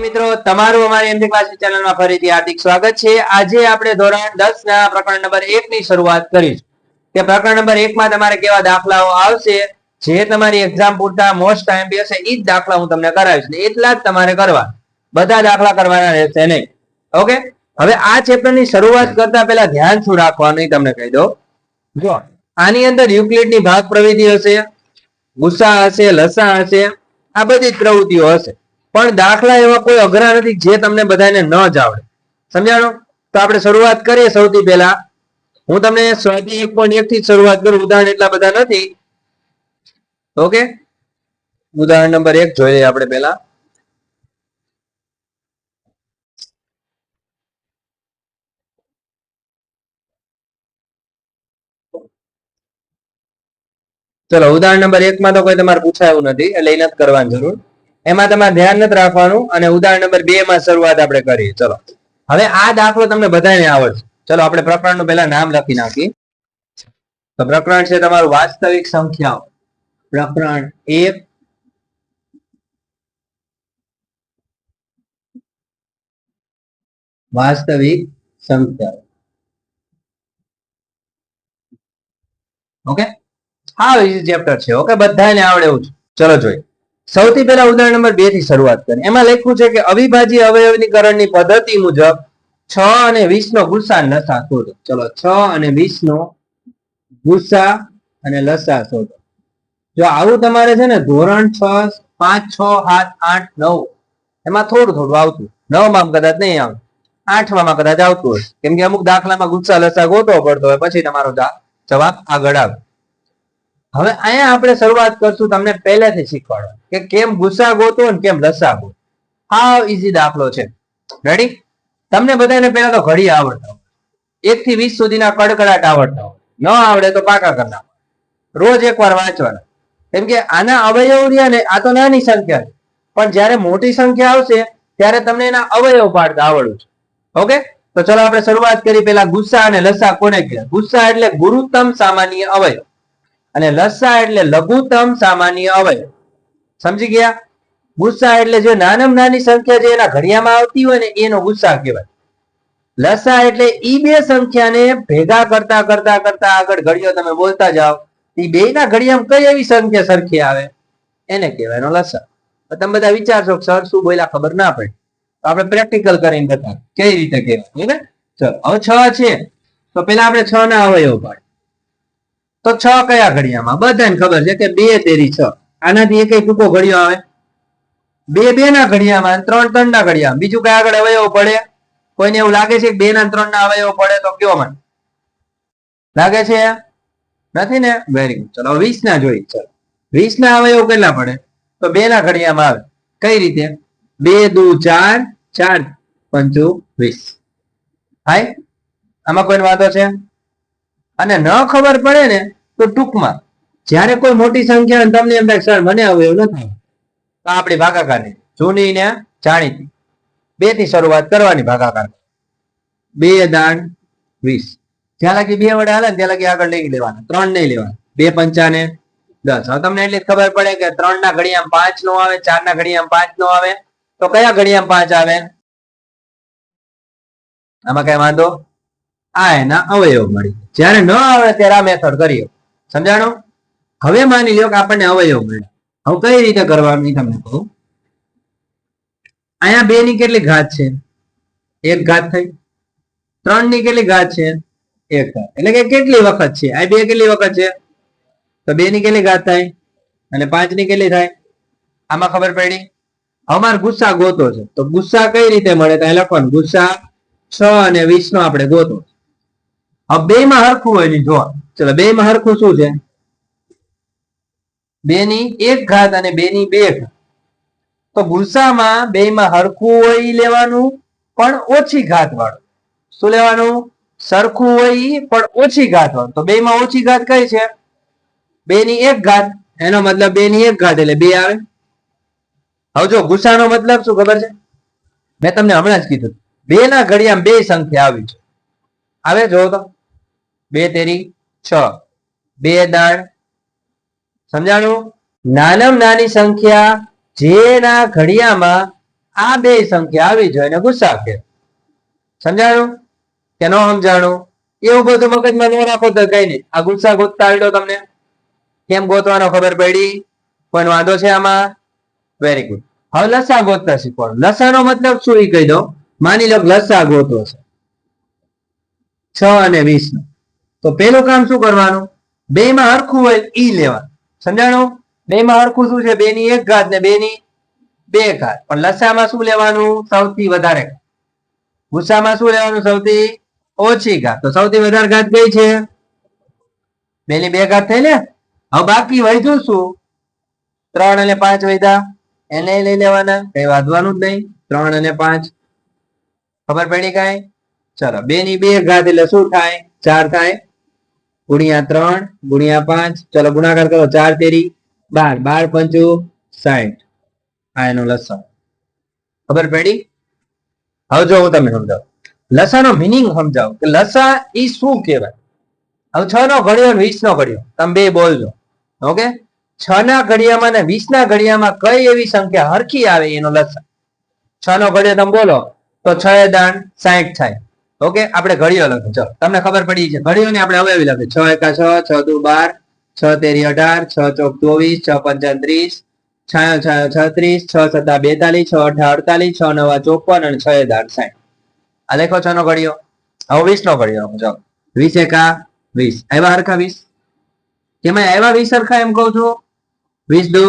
વિદ્યાર્થી મિત્રો, તમારું અમારી એમજી ક્લાસીસ ચેનલમાં ફરીથી હાર્દિક સ્વાગત છે. આજે આપણે ધોરણ 10 ના પ્રકરણ નંબર 1 ની શરૂઆત કરીશું. કે પ્રકરણ નંબર 1 માં તમારે કેવા દાખલાઓ આવશે, જે તમારી એક્ઝામ પૂરતા મોસ્ટ ટાઈમ બી હશે એ જ દાખલા હું તમને કરાવીશ ને એટલા જ તમારે કરવા. બધા દાખલા કરવાના રહેશે નહીં. ઓકે? હવે આ ચેપ્ટરની શરૂઆત કરતા પહેલા ધ્યાન શું રાખવાનું તમને કહી દો જો, આની અંદર યુક્લિડની ભાગ પ્રવૃત્તિ હશે, ગુસ્સા હશે, લસા હશે, આ બધી જ પ્રવૃત્તિઓ હશે. પણ દાખલા એવા કોઈ અઘરા નથી જે તમને બધાને ન જ આવડે. સમજાણો? તો આપણે શરૂઆત કરીએ સૌથી પહેલા. હું તમને સ્વાધ્યાય એક પોઈન્ટ એક થી જ શરૂઆત કરું. ઉદાહરણ એટલા બધા નથી. ઓકે? ઉદાહરણ નંબર એક જોઈ લઈએ આપણે પહેલા. ચલો, ઉદાહરણ નંબર એક માં તો કોઈ તમારે પૂછાયું નથી, એટલે એ નથી કરવાની જરૂર. એમાં તમારે ધ્યાન નથી રાખવાનું અને ઉદાહરણ નંબર બે માં શરૂઆત આપણે કરીએ. ચલો. હવે આ દાખલો તમને બધાને આવડશે. ચલો, આપણે પ્રકરણનું પહેલા નામ લખી નાખીએ. તો પ્રકરણ છે તમારું વાસ્તવિક સંખ્યાઓ. પ્રકરણ એક. વાસ્તવિક સંખ્યાઓ. ઓકે? હા ઇઝી ચેપ્ટર છે, ઓકે? બધાને આવડે એવું છે ચલો, જોઈએ. સૌથી પહેલા ઉદાહરણ નંબર બેથી શરૂઆત કરીએ. એમાં લખ્યું છે કે અવિભાજ્ય અવયવનીકરણની પદ્ધતિ મુજબ છ અને વીસ નો ગુસ્સા લસા શોધો. ચલો, છ અને વીસ નો ગુસ્સા અને લસા શોધો. જો આવું તમારે છે ને, ધોરણ છ, પાંચ, છ, સાત, આઠ, નવ, એમાં થોડું થોડું આવતું. નવમાં કદાચ નહીં આવે. આઠમાં કદાચ આવતું હોય. કેમ કે અમુક દાખલામાં ગુસ્સા લસા ગોતવો પડતો હોય, પછી તમારો જવાબ આગળ આવે. હવે અહીંયા આપણે શરૂઆત કરશું તમને પહેલેથી શીખવાડવા કે કેમ ગુસ્સા ગોતો અને કેમ લસા ગોતો. હાવ ઈઝી દાખલો છે. રેડી તમને બધાને પહેલા તો ઘડી આવડતા હોય. એક થી વીસ સુધીના કડકડાટ આવડતા હોય. ન આવડે તો પાકા કરી રોજ એકવાર વાંચવાના. કેમ કે આના અવયવ રહ્યા ને, આ તો નાની સંખ્યા છે. પણ જ્યારે મોટી સંખ્યા આવશે, ત્યારે તમને એના અવયવ પાડતા આવડવું છે. ઓકે? તો ચલો આપણે શરૂઆત કરી. પેલા ગુસ્સા અને લસા કોને કહેવાય? ગુસ્સા એટલે ગુરુત્તમ સામાન્ય અવયવ. અને લસા એટલે લઘુત્તમ સામાન્ય અવયવ. સમજી ગયા? ગુસ્સા એટલે જે નાનામાં નાની સંખ્યા જે એના ઘડિયામાં આવતી હોય ને, એનો ગુસ્સા કહેવાય. લસા એટલે ઈ બે સંખ્યાને ભેગા કરતા કરતા કરતા આગળ ઘડિયો તમે બોલતા જાઓ એ બે ના ઘડિયામાં કઈ એવી સંખ્યા સરખી આવે? એને કહેવાય એનો લસા. તમે બધા વિચારશો સર શું બોલ્યા ખબર ના પડે. તો આપણે પ્રેક્ટિકલ કરીને બતા કઈ રીતે કહેવાય? ને? ચલો, હવે છ છે. તો પેલા આપણે છ ના અવયવ પાડે તો છ કયા ઘડિયામાં બધાને ખબર છે કે બે, તેરી, છ. આનાથી એક ટૂંકો ઘડિયો આવે. બે બે ના ઘડિયામાં ત્રણ ત્રણ ના ઘડિયામાં બીજું કયા આગળ અવયવ પડે? કોઈને એવું લાગે છે કે બે ના ત્રણ ના અવયવ પડે તો કયો મને? લાગે છે? નથી ને? વેરી ગુડ ચલો વીસ ના જોઈ ચલો. વીસ ના અવયવ કેટલા પડે? તો બે ના ઘડિયામાં આવે. કઈ રીતે? બે, દુ, ચાર. ચાર, પંચુ, વીસ. હાય? આમાં કોઈ વાંધો છે? અને ન ખબર પડે ને તો ટૂંકમાં, જ્યારે કોઈ મોટી સંખ્યા તમને એમ થાય, સર, મને અવયવ નથી. તો આપણી ભાગાકાર જૂની ને જાણીતી બેથી શરૂઆત કરવાની ભાગાકાર. બે દાણ વીસ. જ્યાં લગી બે વડે હાલે ત્યાં લગી આગળ નહીં લેવાના, ત્રણ નહીં લેવાના. બે પંચાને દસ. હવે તમને એટલી ખબર પડે કે ત્રણ ના ઘડિયામાં પાંચ નો આવે ચાર ના ઘડિયામાં પાંચ નો આવે. તો કયા ઘડિયામાં પાંચ આવે? આમાં કઈ વાંધો? આ એના અવયવ મળી. જ્યારે ન આવે ત્યારે આ મેથડ કરીએ સમજાણો? હવે માની લ્યો કે આપણને અવયવ મળ્યા. હવે કઈ રીતે કરવાનું તમને કહું? અહીંયા બે ની કેટલી ઘાત છે? એક ઘાત થઈ. ત્રણની કેટલી ઘાત છે? એક એટલે કે કેટલી વખત છે? આ બે કેટલી વખત છે? તો બે ની કેટલી ઘાત થાય? અને પાંચની કેટલી થાય? આમાં ખબર પડી? અમાર ગુસ્સા ગોતો છે. તો ગુસ્સા કઈ રીતે મળે? તો લખવાનું. ગુસ્સા છ અને વીસ નો આપણે ગોતો. હવે બે માં હરખું હોયની જો. ચલો, બે માં હરખું શું છે? બે ની એક ઘાત અને બે ની બે તો ગુસ્સામાં બે માં હરખું હોય લેવાનું, પણ ઓછી ઘાત વાળું. શું લેવાનું? સરખું હોય પણ ઓછી ઘાત વાળું. તો બે માં ઓછી ઘાત કઈ છે? બે ની એક ઘાત. એનો મતલબ બે ની એક ઘાત એટલે બે આવે. હવે જો ગુસ્સાનો મતલબ શું ખબર છે? મેં તમને હમણાં જ કીધું. બે ના ઘડિયામાં બે સંખ્યા આવી છે. આવે જો તો. બે તેરી છ. બે દાણ સમજાણું? નાનામાં નાની સંખ્યા જેના ઘડિયામાં આ બે સંખ્યા આવી જોઈએ અને ગુસ્સા કે સમજાણું? કે ન સમજાણું? એવું બધું મગજમાં ન રાખો તો કઈ નહીં. આ ગુસ્સા ગોતતા આવડ્યો તમને? કેમ ગોતવાનો ખબર પડી? કોઈ વાંધો છે આમાં? વેરી ગુડ હવે લસા ગોતતા શીખવાનું લસાનો મતલબ શું એ કહી દો માની લો લસા ગોતો છે. છ અને વીસ નો તો પેલું કામ શું કરવાનું? બે માં હરખું હોય ઈ લેવાનું. સમજાણું? બે માં હરખું શું છે? બે ની એક ઘાત ને બે ની બે ઘાત. પણ લસામાં શું લેવાનું? સૌથી વધારે. ગુસ્સામાં શું લેવાનું? સૌથી ઓછી ઘાત. તો સૌથી વધારે ઘાત કઈ છે? બે ની બે ઘાત થઈ ને હવે બાકી વધ્યું શું? ત્રણ અને પાંચ વધ્યા. એને લઈ લેવાના. કઈ વાંધવાનું જ નહીં. ત્રણ અને પાંચ. ખબર પડી કઈ? ચલો બે ની બે ઘાત એટલે શું થાય? ચાર થાય. ગુણ્યા ત્રણ, ગુણ્યા પાંચ. ચલો ગુણાકાર કરો, ચાર તેરી બાર. બાર પંચુ સાઠ આ એનો લસણ. ખબર પડી? હવે જો હું તમને સમજાવું. લસાનો મિનિંગ સમજાવું કે લસા ઈ શું કહેવાય? હવે છ નો ઘડિયો વીસ નો ઘડિયો. તમે બે બોલજો. ઓકે? છ ના ઘડિયામાં ને વીસ ના ઘડિયામાં કઈ એવી સંખ્યા હરખી આવે એનો લસા છ નો ઘડિયો તમે બોલો તો છ એ દાણ સાઠ થાય. ઓકે આપણે ઘડીઓ લખો. ચલો, તમને ખબર પડી છે ઘડીઓ ને આપણે હવે એવી લખીએ. છ એકા છ છ દુ બાર, છ તેરી અઢાર, છ ચોક ચોવીસ, છ પંચા ત્રીસ, છાયો છાયો છત્રીસ, છ સત્તા બેતાલીસ, છ અઠા અડતાલીસ, છ નવા ચોપન અને છ હજાર સાઠ આ લેખો છ નો ઘડિયો હવે વીસ નો ઘડિયો લખો વીસ એકા વીસ. આવ્યા હરખા વીસ? તેમાં આવ્યા વીસ હરખા એમ કહું છું? વીસ દુ?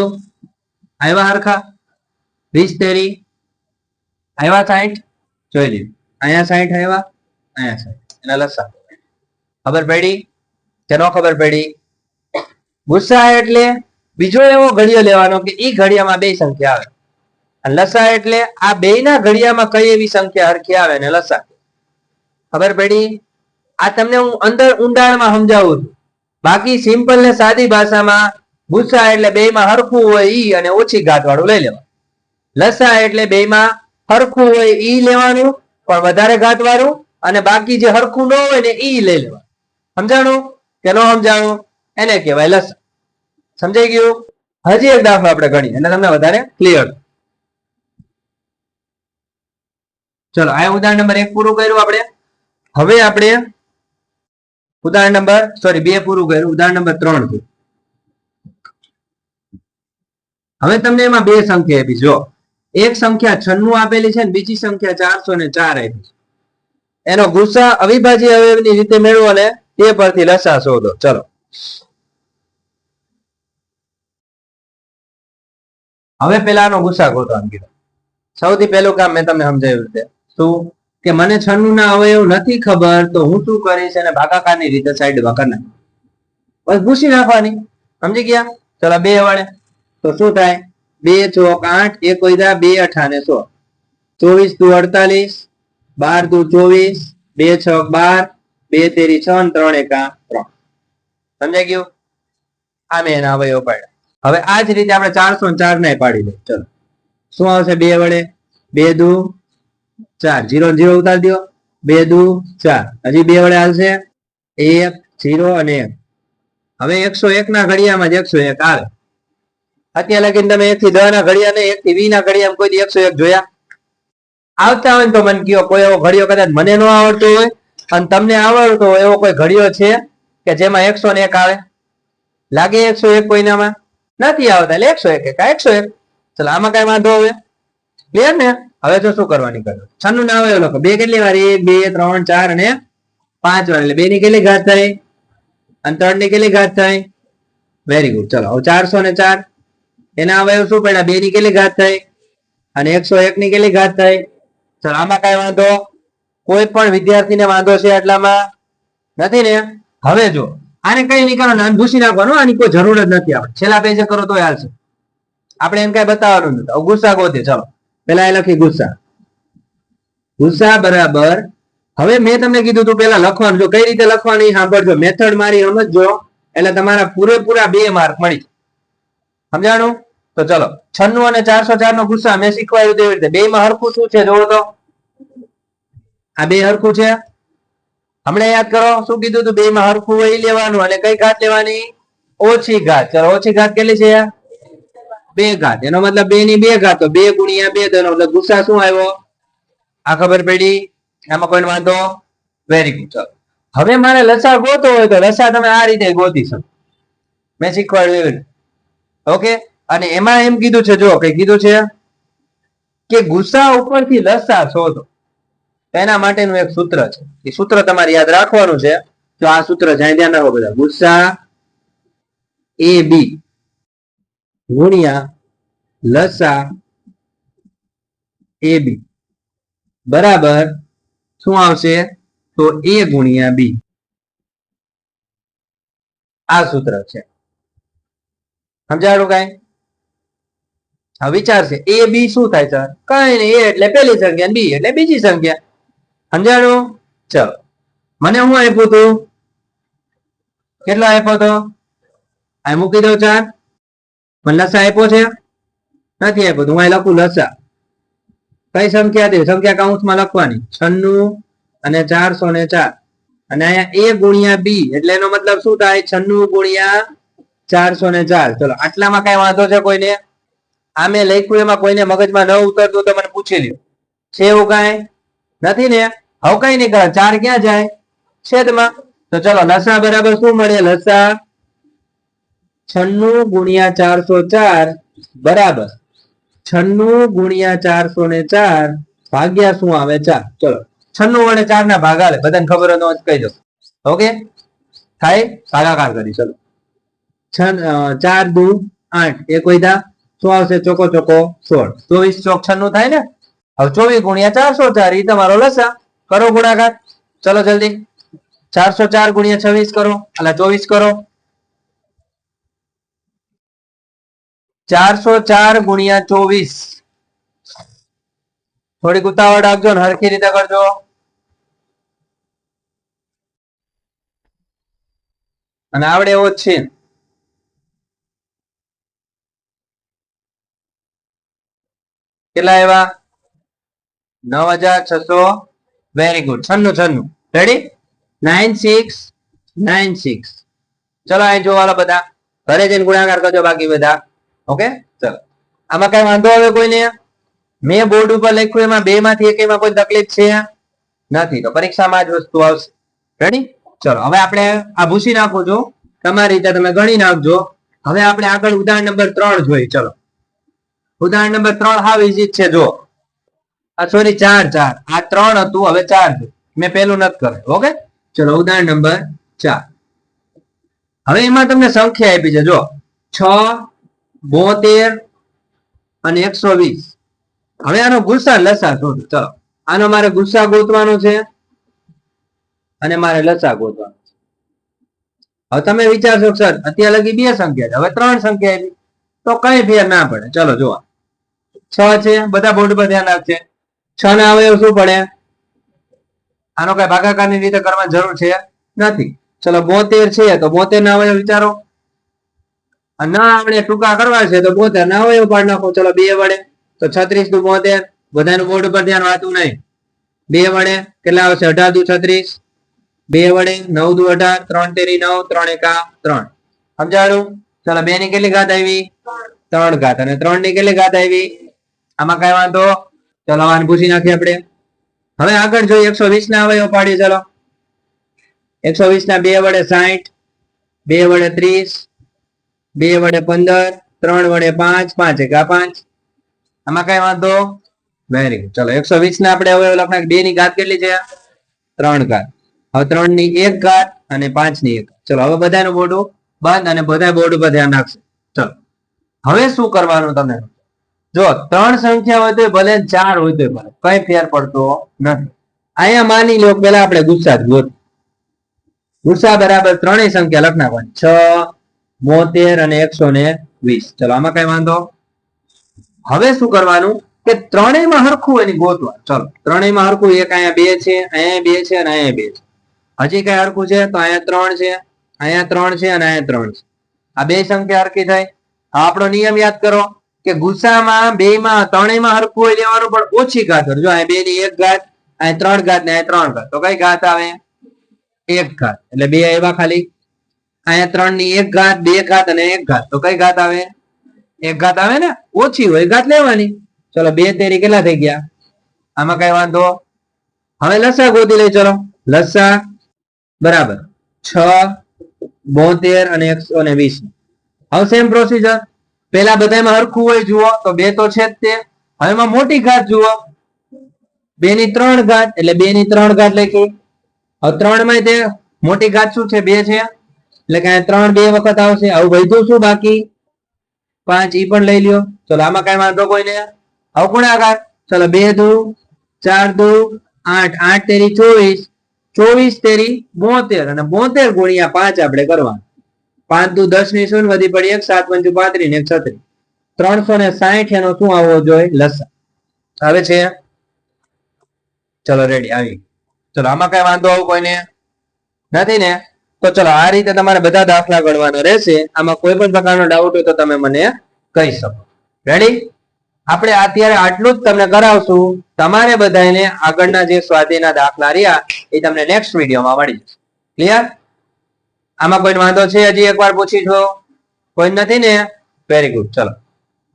આવ્યા હરખા? વીસ તેરી? આવ્યા સાઠ જોઈ લીધું અહીંયા સાઠ આવ્યા? ખબર પડી? કે ખબર પડી? ગુસ્સા એટલે બીજો એવો ઘડિયો લેવાનો કે એ ઘડિયામાં બે સંખ્યા આવે. અને લસા એટલે આ બે ના ઘડિયામાં કઈ એવી સંખ્યા હરખી આવે ને લસા? ખબર પડી? આ તમને હું અંદર ઊંડાણમાં સમજાવું છું. બાકી સિમ્પલ ને સાદી ભાષામાં ગુસ્સા એટલે બે માં હરખું હોય ઈ અને ઓછી ઘાત વાળું લઈ લેવાનું. લસા એટલે બે માં હરખું હોય ઈ લેવાનું, પણ વધારે ઘાત વાળું અને બાકી જે હરખું ન હોય ને એ લઈ લેવા સમજાણું? કે ન સમજાણું? એને કહેવાય લસ સમજાઈ ગયું? હજી એક દાખલો આપણે ગણીએ એટલે તમને વધારે ક્લિયર ચલો, આ ઉદાહરણ નંબર એક પૂરું કર્યું આપણે. હવે આપણે ઉદાહરણ નંબર સોરી બે પૂરું કર્યું. ઉદાહરણ નંબર ત્રણ થયું હવે તમને એમાં બે સંખ્યા આપી જો, એક સંખ્યા છન્નું આપેલી છે ને બીજી સંખ્યા ચારસો ને ચાર આપી છે. એનો ગુસ્સા અવિભાજ્ય અવયવની રીતે મેળવો અને તે પરથી લસા શોધો. ચલો. હવે પેલાનો ગુસ્સા ગોતવાનું કીધું સૌથી પહેલું કામ મેં તમને સમજાવ્યું રીતે. શું? કે મને છન્નું ના અવયવ નથી ખબર, તો હું શું કરીશ અને ભાગાકારની રીતે સાઈડમાં કરી નાખ બસ ભૂસી નાખવાની. સમજી ગયા? ચલો, બે વડે તો શું થાય? બે ચોક આઠ, એક વૈધા, બે અઠા ને સો. ચોવીસ દુ અડતાલીસ બાર દુ ચોવીસ, બે છ બાર, બે તેરી છ ત્રણ એકા ત્રણ. સમજાઈ ગયું? આ મેં એના અવયવ પાડ્યા. હવે આ જ રીતે આપણે ચારસો ચાર ને પાડી દઈએ. ચલો. શું આવશે બે વડે? બે દુ ચાર. જીરો જીરો ઉતારી દો. બે દુ ચાર. હજી બે વડે આવશે એક જીરો અને એક. હવે એકસો એક ના ઘડિયામાં જ એકસો એક આવે. અત્યારે લગીને તમે એક થી દસ ના ઘડિયા ને એક થી વી ના ઘડિયામાં કોઈ એકસો એક જોયા? આવતા હોય તો મને કયો, કોઈ એવો ઘડિયો કદાચ મને ન આવડતો હોય, અને તમને આવડતો હોય એવો કોઈ ઘડિયો છે કે જેમાં એકસો ને એક આવે? લાગે એકસો એક કોઈનામાં? નથી આવતા, એટલે એકસો એક એકા એકસો એક. ચલો, આમાં કઈ વાંધો હવે ક્લિયર ને? હવે તો શું કરવાની કરો છન્નું ના આવે લોકો. બે કેટલી વાર? એક, બે, ત્રણ, ચાર અને પાંચ વાર. એટલે બે ની કેટલી ઘાત થાય? અને ત્રણની કેટલી ઘાત થાય? વેરી ગુડ ચલો, હવે ચારસો ને ચાર. એના અવયવ શું પડ્યા? બે ની કેટલી ઘાત થાય? અને એકસો એક ની કેટલી ઘાત થાય? ચલો આમાં કઈ વાંધો? કોઈ પણ વિદ્યાર્થીને વાંધો છે એટલામાં નથી ને? હવે જો, આને કઈ નહીં કરવાનું, આને ભૂસી નાખવાનું, આની કોઈ જરૂર જ નથી આપણે. છેલ્લા પેજે કરો તો હાલશે. આપણે એમ કઈ બતાવવાનું નથી. ગુસ્સા ગોતે, ચલો. પેલા એ લખી ગુસ્સા. ગુસ્સા બરાબર. હવે મેં તમને કીધું તું પેલા લખવાનું. જો કઈ રીતે લખવાનું એ સાંભળજો. મેથડ મારી સમજજો. એટલે તમારા પૂરેપૂરા બે માર્ક મળી સમજાણું? તો ચલો. છન્નું અને ચારસો ચાર નો ગુસ્સા મેં શીખવાયું તેવી રીતે. બે માં હરખું શું છે જોવો તો? આ બે હરખું છે? હમણાં યાદ કરો, શું કીધું બે માં હરખું હોય લેવાનું અને કઈ ઘાત લેવાની? ઓછી ઘાત. ચલો, ઓછી ઘાત કેટલી છે બે ઘાત. એનો મતલબ બે ની બે ઘાત. બે ગુણ્યા બે તો મતલબ ગુસ્સા શું આવ્યો? આ ખબર પડી? એમાં કોઈ વાંધો? વેરી ગુડ ચલો. હવે મારે લસા ગોતો હોય તો લસા તમે આ રીતે ગોતી શકો. મેં શીખવાડ્યું ઓકે અને એમાં એમ કીધું છે જો કઈ કીધું છે? કે ગુસ્સા ઉપરથી લસા શોધો. એના માટેનું એક સૂત્ર છે. એ સૂત્ર તમારે યાદ રાખવાનું છે. તો આ સૂત્ર જ્યાં ધ્યાન રાખો બધા. ગુસ્સા એ બી ગુણ્યા લસા એ બી. બરાબર? શું આવશે? તો એ ગુણ્યા બી. આ સૂત્ર છે. સમજાણું કઈ? વિચારશે એ બી શું થાય સર? કઈ નહીં, એ એટલે પેલી સંખ્યા બી, એટલે બીજી સંખ્યા. સમજાણું? ચલો. મને હું આપ્યું હતું કેટલો આપ્યો હતો આ મૂકી દો ચાર. મને લસા આપ્યો છે? નથી આપ્યો તો, હું અહીં લખું લસા. કઈ સંખ્યા દે સંખ્યા કાઉન્સમાં લખવાની. છન્નું અને ચારસો ને ચાર. અને અહીંયા એ ગુણ્યા બી, એટલે એનો મતલબ શું થાય? છન્નું ગુણ્યા ચારસો ને ચાર. ચલો, આટલામાં કઈ વાંધો છે કોઈને? આ મેં લખ્યું, એમાં કોઈને મગજમાં ન ઉતરતું તો મને પૂછી લ્યો. છે એવું કઈ? નથી ને? હવે કઈ નહીં કરે ચાર ક્યાં જાય? છેદમાં. તો ચલો, લસા બરાબર શું મળે? લસા છન્નું ગુણ્યા ચારસો ચાર બરાબર. છન્નું ગુણ્યા ચારસો ને ચાર ભાગ્યા શું આવે? ચાર. ચલો, છન્નું વડે ચાર ના ભાગ આવે. બધાને ખબર હોય તો કહી દો ઓકે? થાય? ભાગાકાર કરી. ચલો. ચાર દુ આઠ. એક વૈધા શું આવશે ચોકો ચોકો, સોળ. ચોવીસ, ચોક, છન્નું થાય ને? હવે ચોવીસ ગુણ્યા ચારસો ચાર એ તમારો લસા. કરો ગુણાકાર. ચલો જલ્દી. ચારસો ચાર ગુણ્યા છવ્વીસ કરો. એટલે ચોવીસ કરો. ચારસો ચાર ગુણ્યા ચોવીસ. થોડીક ઉતાવળ રાખજો ને, હરખી રીતે કરજો. અને આવડે એવો જ છે. કેટલા આવ્યા? નવ હજાર છસો. વેરી ગુડ છન્નું છન્નું. Ready nine six nine six ચલો, અહીં જોવાલો બધા. ઘરે જઈને ગુણાકાર કરજો બાકી બધા. ઓકે ચલો. આમાં કઈ વાંધો આવે કોઈને? મેં બોર્ડ ઉપર લખ્યું, એમાં બે માંથી એમાં કોઈ તકલીફ છે? નથી. તો પરીક્ષામાં જ વસ્તુ આવશે. રેડી ચલો, હવે આપણે આ ભૂસી નાખું છું. તમારી રીતે તમે ગણી નાખજો. હવે આપણે આગળ ઉદાહરણ નંબર ત્રણ જોઈ ચલો. ઉદાહરણ નંબર ત્રણ હાવ ઇઝી છે જો આ સોરી ચાર ચાર. આ ત્રણ હતું, હવે ચાર મેં પેલું નથી કરે ઓકે? ચલો, ઉદાહરણ નંબર ચાર. હવે એમાં તમને સંખ્યા આપી છે જો છ, બોતેર અને એકસો વીસ. હવે આનો ગુસ્સા લસા શોધો. ચલો. આનો મારે ગુસ્સા ગોતવાનો છે અને મારે લસા ગોતવાનો છે. હવે તમે વિચારશો સર, અત્યારે લગી બે સંખ્યા છે. હવે ત્રણ સંખ્યા આવી તો કઈ ફેર ના પડે. ચલો, જુઓ. છ છે, બધા બોર્ડ પર ધ્યાન આપશે છ ના અવયવ શું પડે? આનો કઈ ભાગાકારની રીતે કરવાની જરૂર છે નથી. ચલો બોતેર છે, તો બોતેર ના અવયવ વિચારો. ના આપણે ટૂંકા કરવા છે, તો બોતેર ના અવયવ પાડ નાખો. ચલો બે વડે, તો છત્રીસનું બોતેર. બધાનું બોર્ડ ઉપર ધ્યાન વાતું નહીં. બે વડે, કેટલા આવશે? અઢાર દુ છત્રીસ. બે વડે, નવ દુ અઢાર. ત્રણ તેરી નવ, ત્રણ એકા ત્રણ. સમજાડું ચલો બે ની કેટલી ઘાત આવી? ત્રણ ઘાત. અને ત્રણની કેટલી ઘાત આવી? આમાં કઈ વાંધો? ચલો, આને પૂછી નાખીએ આપણે. હવે આગળ જોઈએ એકસો વીસ ના અવયવ પાડીએ, ચલો. એકસો વીસ ના બે વડે સાહીઠ બે વડે ત્રીસ, બે વડે પંદર, ત્રણ વડે પાંચ પાંચ એકા પાંચ. આમાં કઈ વાંધો? વેરી ગુડ ચલો, એકસો વીસ ના આપણે અવયવ લખના બે ની ઘાત કેટલી છે? ત્રણ ઘાત. હવે ત્રણની એક ઘાત અને પાંચની એક. ચલો, હવે બધાનું બોર્ડ બંધ અને બધા બોર્ડ ઉપર ધ્યાન રાખશે ચલો. હવે શું કરવાનું તમને? જો ત્રણ સંખ્યા હોય તો ભલે ચાર હોય તો ભલે, કઈ ફેર પડતો નથી. અહીંયા માની લો પેલા આપણે ગુસ્સા જ ગોત. ગુસ્સા બરાબર ત્રણેય સંખ્યા લખ નાખવાની છ, બોતેર અને એકસો ને વીસ. ચલો, આમાં કઈ વાંધો? હવે શું કરવાનું? કે ત્રણેયમાં હરખું એની ગોતવા. ચલો, ત્રણેયમાં હરખું, એક અહીંયા બે છે, અહીંયા બે છે અને અહીંયા બે છે. હજી કઈ હરખું છે? તો અહીંયા ત્રણ છે, અહીંયા ત્રણ છે અને અહીંયા ત્રણ છે. આ બે સંખ્યા હરખી થાય. આપણો નિયમ યાદ કરો. કે ગુસ્સામાં બે માં ત્રણેયમાં હરખું હોય લેવાનું, પણ ઓછી ઘાત કરજો અહીંયા બે ની એક ઘાત, અહીંયા ત્રણ ઘાત ને ત્રણ ઘાત. તો કઈ ઘાત આવે? એક ઘાત. એટલે બે આવ્યા ખાલી. અહીંયા ત્રણની એક ઘાત, બે ઘાત અને એક ઘાત. તો કઈ ઘાત આવે? એક ઘાત આવે ને? ઓછી હોય ઘાત લેવાની. ચલો, બે તેરી કેટલા થઈ ગયા? આમાં કઈ વાંધો? હવે લસા ગોતી લઈ, ચલો. લસા, બરાબર. છ, બોતેર અને એકસો ને વીસ. હવે સેમ પ્રોસીજર પેલા બધામાં હરખું હોય જુઓ, તો બે તો છે જ તે. હવે એમાં મોટી ઘાત જુઓ. બે ની ત્રણ ઘાત, એટલે બે ની ત્રણ ઘાત લખી. હવે ત્રણમાં તે મોટી ઘાત શું છે? બે છે. એટલે કે ત્રણ બે વખત આવશે. આવું વધ્યું શું બાકી? પાંચ, ઈ પણ લઈ લ્યો. ચલો, આમાં કઈ વાંધો કોઈને? આવું ગુણાકાર ચલો, બે દુ, ચાર દુ, આઠ. આઠ તેરી ચોવીસ. ચોવીસ તેરી બોતેર. અને બોતેર ગુણ્યા પાંચ આપણે કરવાનું. પાંચ દુ દસની શૂન્ય વધી પડી એક, સાત પંચુ પાંત્રીસ એક છત્રીસ. ત્રણસો ને સાહીઠ એનો શું આવવો જોઈએ? લસા આવે છે? ચલો રેડી આવી. ચલો, આમાં કઈ વાંધો આવું કોઈને? નથી ને? તો ચલો, આ રીતે તમારે બધા દાખલા ગણવાના રહેશે. આમાં કોઈ પણ પ્રકારનો ડાઉટ હોય તો તમે મને કહી શકો. રેડી આપણે અત્યારે આટલું જ તમને કરાવશું. તમારે બધાને આગળના જે સ્વાધ્યાયના દાખલા રહ્યા, એ તમને નેક્સ્ટ વિડીયોમાં મળી જશે. ક્લિયર આમાં કોઈ વાંધો છે? હજી એકવાર પૂછી છો કોઈ નથી ને? વેરી ગુડ ચલો.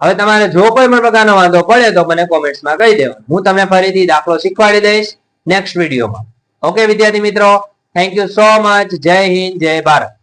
હવે તમારે જો કોઈ પણ પ્રકારનો વાંધો પડે તો મને કોમેન્ટ્સમાં કહી દેવા હું તમને ફરીથી દાખલો શીખવાડી દઈશ નેક્સ્ટ વિડીયોમાં. ઓકે વિદ્યાર્થી મિત્રો. થેન્ક યુ સો મચ જય હિન્દ, જય ભારત.